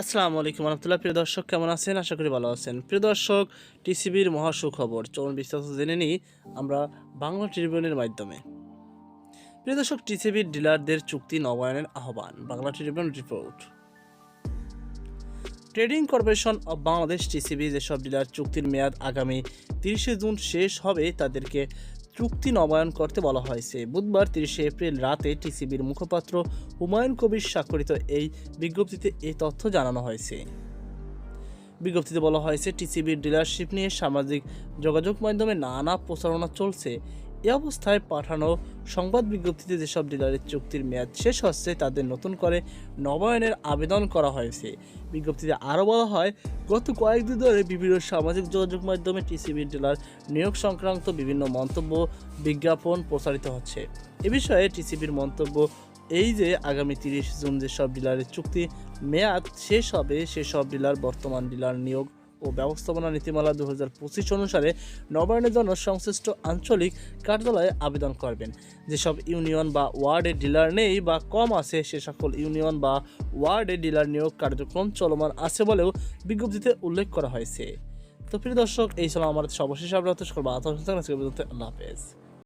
আসসালামু আলাইকুম রহমতুল্লাহ। প্রিয় দর্শক, কেমন আছেন? আশা করি ভালো আছেন। প্রিয় দর্শক, টিসিবির মহা সুখবর চলুন বিস্তারিত জেনে নিই আমরা বাংলা ট্রিবিউনের মাধ্যমে। প্রিয় দর্শক, টিসিবির ডিলারদের চুক্তি নবায়নের আহ্বান, Bangla Tribune report. Trading corporation of Bangladesh, TCB যেসব ডিলার চুক্তির মেয়াদ আগামী তিরিশে জুন শেষ হবে, তাদেরকে চুক্তি নবায়ন করতে বলা হয়েছে। বুধবার তিরিশে এপ্রিল রাতে টিসিবির মুখপাত্র হুমায়ুন কবির স্বাক্ষরিত এই বিজ্ঞপ্তিতে এই তথ্য জানানো হয়েছে। বিজ্ঞপ্তিতে বলা হয়েছে, টিসিবির ডিলারশিপ নিয়ে সামাজিক যোগাযোগ মাধ্যমে নানা প্রচারণা চলছে। এ অবস্থায় পাঠানো সংবাদ বিজ্ঞপ্তিতে যেসব ডিলারের চুক্তির মেয়াদ শেষ হচ্ছে, তাদের নতুন করে নবায়নের আবেদন করা হয়েছে। বিজ্ঞপ্তিতে আরও বলা হয়, গত কয়েকদিন ধরে বিভিন্ন সামাজিক যোগাযোগ মাধ্যমে টিসিবির ডিলার নিয়োগ সংক্রান্ত বিভিন্ন মন্তব্য বিজ্ঞাপন প্রচারিত হচ্ছে। এ বিষয়ে টিসিবির মন্তব্য এই যে, আগামী তিরিশ জুন যেসব ডিলারের চুক্তি মেয়াদ শেষ হবে, সেসব ডিলার বর্তমান ডিলার নিয়োগ ও ব্যবস্থাপনা নীতিমালা দু হাজার পঁচিশ অনুসারে নবায়নের জন্য সংশ্লিষ্ট আঞ্চলিক কার্যালয়ে আবেদন করবেন। যেসব ইউনিয়ন বা ওয়ার্ডে ডিলার নেই বা কম আছে, সে সকল ইউনিয়ন বা ওয়ার্ডে ডিলার নিয়োগ কার্যক্রম চলমান আছে বলেও বিজ্ঞপ্তিতে উল্লেখ করা হয়েছে। তো প্রিয় দর্শক, এই সময় আমার সর্বশেষ আপডেট। করব আল্লাহ হাফেজ।